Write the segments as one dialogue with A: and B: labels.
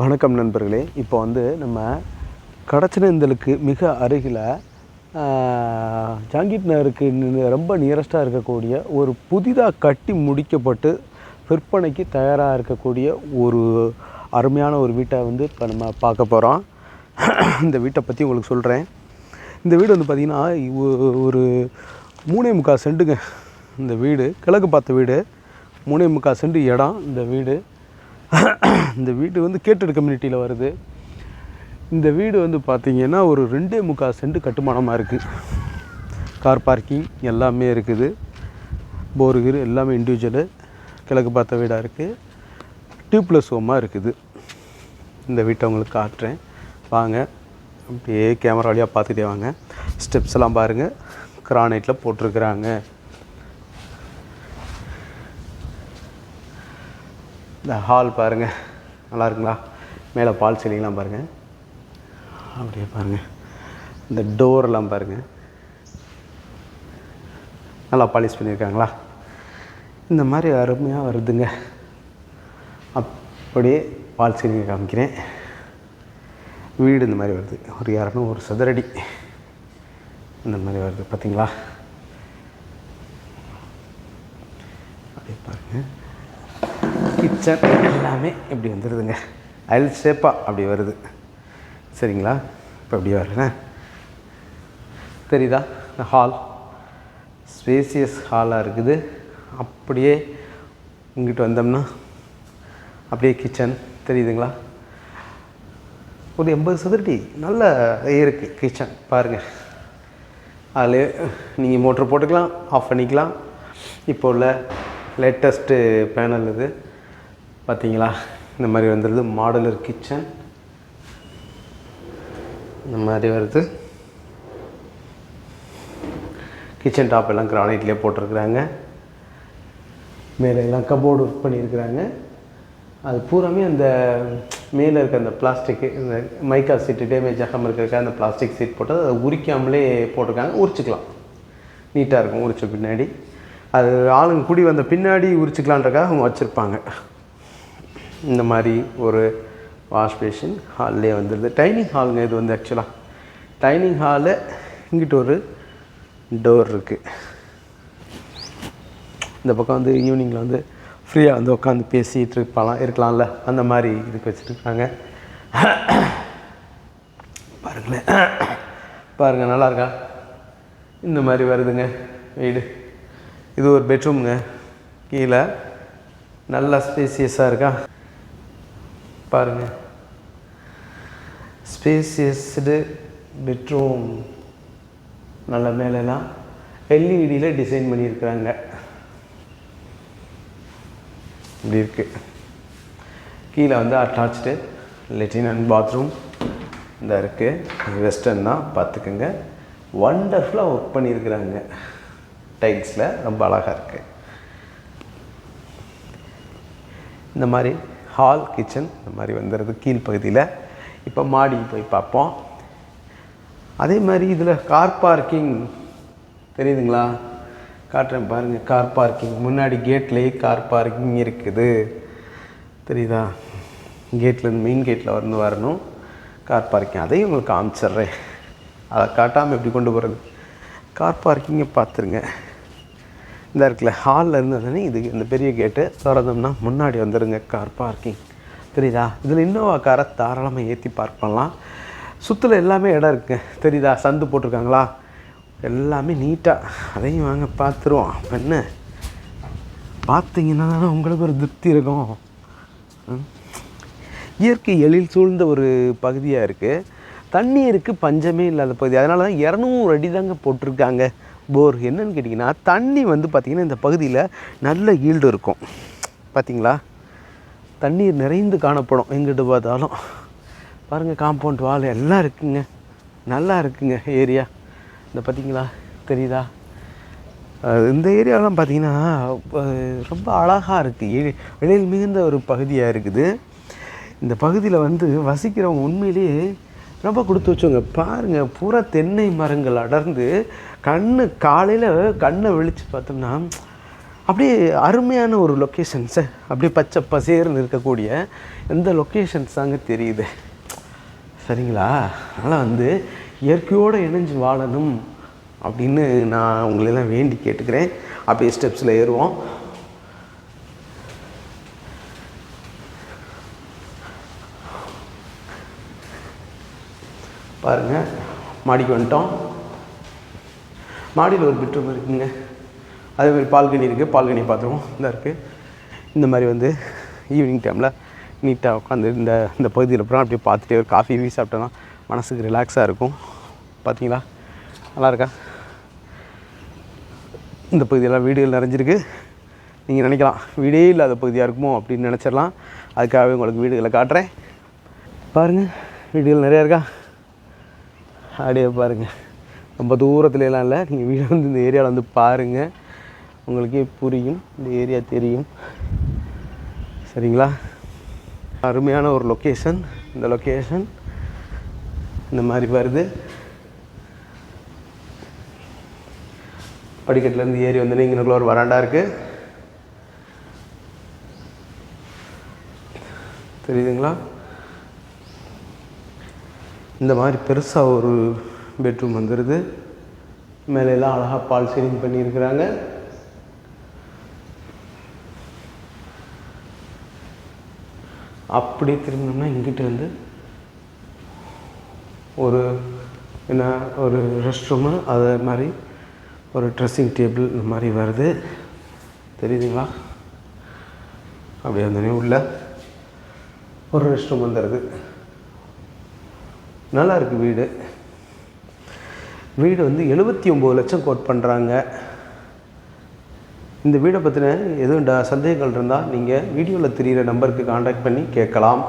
A: வணக்கம் நண்பர்களே. இப்போ வந்து நம்ம கடச்சனேந்தலுக்கு மிக அருகில் ஜாங்கிட் நகருக்கு ரொம்ப நியரஸ்ட்டாக இருக்கக்கூடிய ஒரு புதிதாக கட்டி முடிக்கப்பட்டு விற்பனைக்கு தயாராக இருக்கக்கூடிய ஒரு அருமையான ஒரு வீட்டை வந்து இப்போ நம்ம பார்க்க போகிறோம் இந்த வீட்டை பற்றி உங்களுக்கு சொல்கிறேன் இந்த வீடு வந்து பார்த்திங்கன்னா ஒரு மூணே முக்கால் செண்டுங்க இந்த வீடு கிழக்கு பார்த்த வீடு மூணே முக்கால் செண்டு இடம் இந்த வீடு. இந்த வீடு வந்து கேட்டட் கம்யூனிட்டியில் வருது. இந்த வீடு வந்து பார்த்திங்கன்னா ஒரு ரெண்டே முக்கால் சென்ட் கட்டுமானமாக இருக்குது கார் பார்க்கிங் எல்லாமே இருக்குது. போர்கீர் எல்லாமே இண்டிவிஜுவலு கிழக்கு பார்த்த வீடாக இருக்குது டியூப்லெஸ் ஹோமாக இருக்குது. இந்த வீட்டை உங்களுக்கு காட்டுறேன். வாங்க. அப்படியே கேமரா வழியாக பார்த்துட்டே வாங்க. ஸ்டெப்ஸ் எல்லாம் பாருங்கள் கிரானைட்டில் போட்டிருக்கிறாங்க. இந்த ஹால் பாருங்கள் நல்லா இருக்குங்களா? மேலே பால் சீலிங்லாம் பாருங்கள் அப்படியே பாருங்கள் இந்த டோர்லாம் பாருங்கள் நல்லா பாலிஷ் பண்ணியிருக்காங்களா? இந்த மாதிரி அருமையாக வருதுங்க. அப்படியே பால் சீலிங்கை காமிக்கிறேன். வீடு இந்த மாதிரி வருது. ஒரு இரநூறு சதுரடி. இந்த மாதிரி வருது. பார்த்திங்களா? அப்படியே பாருங்கள் கிச்சன் எல்லாமே இப்படி வந்துடுதுங்க அயல் ஷேப்பாக அப்படி வருது. சரிங்களா? இப்போ அப்படி வருதுண்ணே தெரியுதா? ஹால் ஸ்பேசியஸ் ஹாலாக இருக்குது. அப்படியே இங்கிட்டு வந்தோம்னா அப்படியே கிச்சன். தெரியுதுங்களா? ஒரு எண்பது சதுரடி நல்ல இருக்குது கிச்சன். பாருங்கள் அதில் நீங்கள் மோட்ரு போட்டுக்கலாம் ஆஃப் பண்ணிக்கலாம். இப்போ உள்ள லேட்டஸ்ட்டு பேனல் இது. பார்த்தீங்களா இந்த மாதிரி வந்துடுது மாடலர் கிச்சன் இந்த மாதிரி வருது. கிச்சன் டாப் எல்லாம் கிரானைட்லேயே போட்டிருக்கிறாங்க. மேலே எல்லாம் கபோர்டு ஒர்க் பண்ணியிருக்கிறாங்க. அது பூராமே அந்த மேலே இருக்க அந்த பிளாஸ்டிக்கு இந்த மைக்கா சீட்டு டேமேஜ் ஆகாமல் இருக்கிறதுக்காக அந்த பிளாஸ்டிக் சீட் போட்டு அதை உரிக்காமலே போட்டிருக்காங்க. உரிச்சுக்கலாம். நீட்டாக இருக்கும். உரிச்ச பின்னாடி. அது ஆளுங்க குடி வந்த பின்னாடி உரிச்சுக்கலான்றக்காக அவங்க வச்சுருப்பாங்க. இந்த மாதிரி ஒரு வாஷ் பேஷன் ஹால்லே வந்துடுது டைனிங் ஹாலுங்க இது வந்து ஆக்சுவலாக டைனிங் ஹாலு இங்கிட்டு ஒரு டோர் இருக்குது இந்த பக்கம் வந்து ஈவினிங்கில் வந்து ஃப்ரீயாக வந்து உட்காந்து பேசிகிட்டு இருப்பாலாம் இருக்கலாம்ல. அந்த மாதிரி இதுக்கு வச்சுருக்காங்க. பாருங்களேன் பாருங்கள் நல்லா இருக்கா? இந்த மாதிரி வருதுங்க வீடு. இது ஒரு பெட்ரூம்ங்க. கீழே நல்லா ஸ்பேசியஸாக இருக்கா? பாருங்கள் ஸ்பேசியஸ்டு பெட்ரூம் நல்ல மேலெலாம் எல்இடியில் டிசைன் பண்ணியிருக்கிறாங்க. இப்படி இருக்குது கீழே வந்து அட்டாச்சு லெட்டின் அண்ட் பாத்ரூம் இந்த இருக்குது வெஸ்டர்ன் தான். பார்த்துக்குங்க. வண்டர்ஃபுல்லாக ஒர்க் பண்ணியிருக்கிறாங்க. டைல்ஸில் ரொம்ப அழகாக இருக்குது இந்த மாதிரி ஹால் கிச்சன் இந்த மாதிரி வந்துடுது கீழ்ப்பகுதியில் இப்போ மாடிக்கு போய் பார்ப்போம். அதே மாதிரி இதில் கார் பார்க்கிங் தெரியுதுங்களா? காட்டுறேன் பாருங்கள் கார் பார்க்கிங் முன்னாடி கேட்லேயே கார் பார்க்கிங் இருக்குது. தெரியுதா? கேட்லேருந்து மெயின் கேட்டில் வந்து வரணும். கார் பார்க்கிங் அதையும் உங்களுக்கு காமிச்சிட்றேன். அதை காட்டாமல் எப்படி கொண்டு போகிறது கார் பார்க்கிங்கை பார்த்துருங்க. இந்த இருக்குல்ல ஹாலில் இருந்ததுன்னு இது இந்த பெரிய கேட்டு திறந்தோம்னா முன்னாடி வந்துடுங்க கார் பார்க்கிங் தெரியுதா? இதில் இன்னோவா காரை தாராளமாக ஏற்றி பார்க் பண்ணலாம். சுற்றில் எல்லாமே இடம் இருக்குது தெரியுதா? சந்து போட்டிருக்காங்களா? எல்லாமே நீட்டாக அதையும் வாங்க பார்த்துருவோம் அப்போ என்ன? பார்த்தீங்கன்னா தானே உங்களுக்கு ஒரு திருப்தி இருக்கும். இயற்கை எழில் சூழ்ந்த ஒரு பகுதியாக இருக்குது தண்ணீருக்கு பஞ்சமே இல்லாத பகுதி. அதனால தான் இரநூறு அடி தாங்க போட்டிருக்காங்க. போர். என்னன்னு கேட்டிங்கன்னா தண்ணி வந்து பார்த்திங்கன்னா இந்த பகுதியில் நல்ல ஈல்டு இருக்கும். பார்த்தீங்களா தண்ணீர் நிறைந்து காணப்படும் எங்கிட்டு பார்த்தாலும். பாருங்கள் காம்பவுண்ட் வால் எல்லாம் இருக்குங்க. நல்லா இருக்குங்க ஏரியா இந்த பார்த்தீங்களா தெரியுதா? இந்த ஏரியாலாம் பார்த்திங்கன்னா ரொம்ப அழகாக இருக்குது எழில் மிகுந்த ஒரு பகுதியாக இருக்குது. இந்த பகுதியில் வந்து வசிக்கிறவங்க உண்மையிலேயே ரொம்ப கொடுத்து வச்சோங்க பாருங்கள் பூரா தென்னை மரங்கள் அடர்ந்து கண்ணு காலையில் கண்ணை விழித்து பார்த்தோம்னா அப்படியே அருமையான ஒரு லொக்கேஷன்ஸை அப்படியே பச்சை பசேர்னு இருக்கக்கூடிய எந்த லொக்கேஷன்ஸ் தாங்க தெரியுது. சரிங்களா? அதனால் வந்து இயற்கையோடு இணைஞ்சு வாழணும் அப்படின்னு நான் உங்களெல்லாம் வேண்டி கேட்டுக்கிறேன். அப்படியே ஸ்டெப்ஸில் ஏறுவோம். பாருங்கள் மாடிக்கு வந்துட்டோம். மாடியில் ஒரு பெட்ரூம் இருக்குங்க. அதே மாதிரி பால்கனி இருக்குது பால்கனி பார்த்துருவோம். இந்த இருக்குது இந்த மாதிரி வந்து ஈவினிங் டைமில் நீட்டாக உட்காந்து இந்த இந்த பகுதியில் அப்புறம் அப்படியே பார்த்துட்டு ஒரு காஃபி வீ சாப்பிட்டோன்னா மனசுக்கு ரிலாக்ஸாக இருக்கும். பார்த்தீங்களா நல்லா இருக்கா? இந்த பகுதியெல்லாம் வீடுகள் நிறைஞ்சிருக்கு. நீங்கள் நினைக்கலாம் வீடே இல்லாத பகுதியாக இருக்குமோ அப்படின்னு நினச்சிடலாம். அதுக்காகவே உங்களுக்கு வீடுகளை காட்டுறேன். பாருங்கள் வீடுகள் நிறையா இருக்கா? அப்படியே பாருங்கள் ரொம்ப தூரத்துலலாம் இல்லை. நீங்கள் வீடு வந்து இந்த ஏரியாவில் வந்து பாருங்கள் உங்களுக்கே புரியும். இந்த ஏரியா தெரியும். சரிங்களா? அருமையான ஒரு லொக்கேஷன் இந்த லொக்கேஷன் இந்த மாதிரி வருது. படிக்கட்டிலேருந்து ஏறி வந்து இங்கனுக்குள்ள ஒரு வராண்டா இருக்குது தெரியுதுங்களா? இந்த மாதிரி பெருசாக ஒரு பெட்ரூம் வந்துடுது மேலே எல்லாம் அழகாக பால் சீலிங் பண்ணியிருக்கிறாங்க. அப்படி திரும்பினோம்னா இங்கிட்ட வந்து ஒரு என்ன ஒரு ரெஸ்ட் ரூமு அது மாதிரி ஒரு ட்ரெஸ்ஸிங் டேபிள் இந்த மாதிரி வருது. தெரியுதுங்களா? அப்படியே வந்தோடனே உள்ள ஒரு ரெஸ்ட் ரூம் வந்துடுது நல்லா இருக்குது வீடு. வீடு வந்து எழுபத்தி ஒம்பது லட்சம் கோட் பண்ணுறாங்க இந்த வீடை பற்றின எதுவும் ட சந்தேகங்கள் இருந்தால் நீங்கள் வீடியோவில் தெரிகிற நம்பருக்கு காண்டாக்ட் பண்ணி கேட்கலாம்.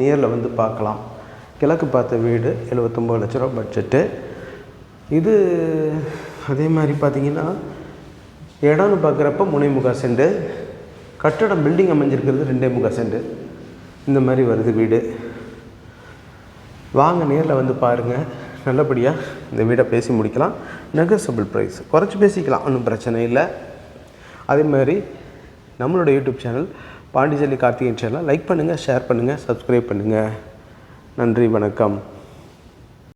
A: நேரில் வந்து பார்க்கலாம். கிழக்கு பார்த்த வீடு எழுபத்தொம்பது லட்ச ரூபா பட்ஜெட்டு இது அதே மாதிரி பார்த்தீங்கன்னா இடம்னு பார்க்குறப்ப முனை முகா செண்டு கட்டடம் பில்டிங் அமைஞ்சிருக்கிறது ரெண்டே முகா செண்டு இந்த மாதிரி வருது வீடு. வாங்க நேரில் வந்து பாருங்கள் நல்லபடியாக இந்த வீடை பேசி முடிக்கலாம். நெகசபிள் ப்ரைஸ் குறைச்சி பேசிக்கலாம். ஒன்றும் பிரச்சனை இல்லை. அதே மாதிரி நம்மளோட YouTube channel Pondicherry Karthikeyan channel like பண்ணுங்கள் ஷேர் பண்ணுங்கள் சப்ஸ்கிரைப் பண்ணுங்கள் நன்றி வணக்கம்.